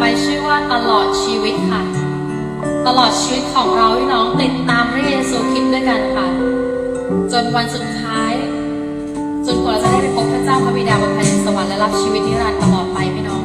ไปชื่อว่าตลอดชีวิตค่ะ ตลอดชีวิตของเราพี่น้องติดตามพระเยซูคริสต์ด้วยกันค่ะ จนวันสุดท้าย จนกว่าเราจะได้ไปพบพระเจ้าพระบิดาบนแผ่นสวรรค์และรับชีวิตนิรันดร์ตลอดไปพี่น้อง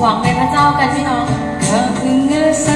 หวังในพระเจ้ากันพี่น้องหากเงือส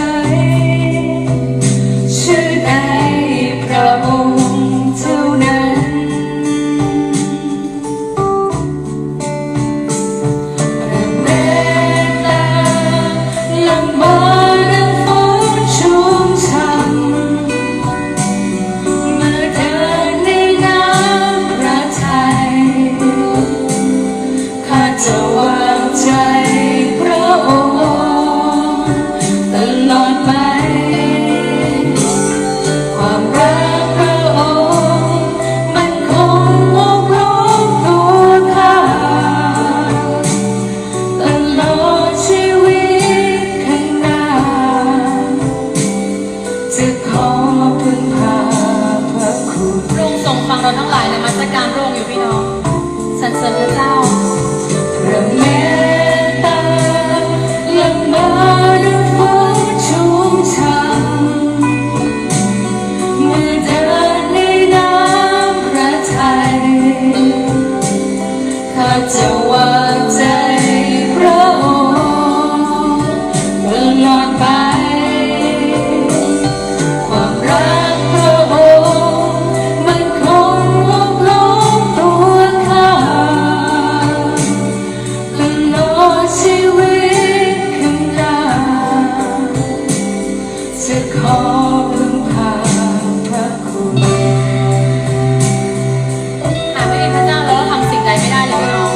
หาไม่ได้พระเจ้าแล้วเราทำสิ่งใดไม่ได้เลยพี่น้อง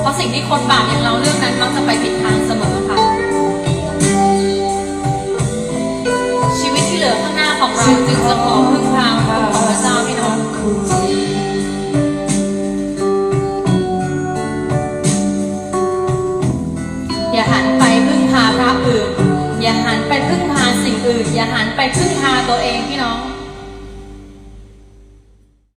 เพราะสิ่งที่คนบาปอย่างเราเรื่องนั้นมักจะไปผิดทางเสมอค่ะ ชีวิตที่เหลือข้างหน้าของเราจึงจอพึ่งพาของพระเจ้าพี่น้อง อย่าหันไปพึ่งพาพระอื่น อย่าหันไปพึ่งพาิ่งอื่น อย่าหันไปพึ่งพาตัวเองพี่น้อง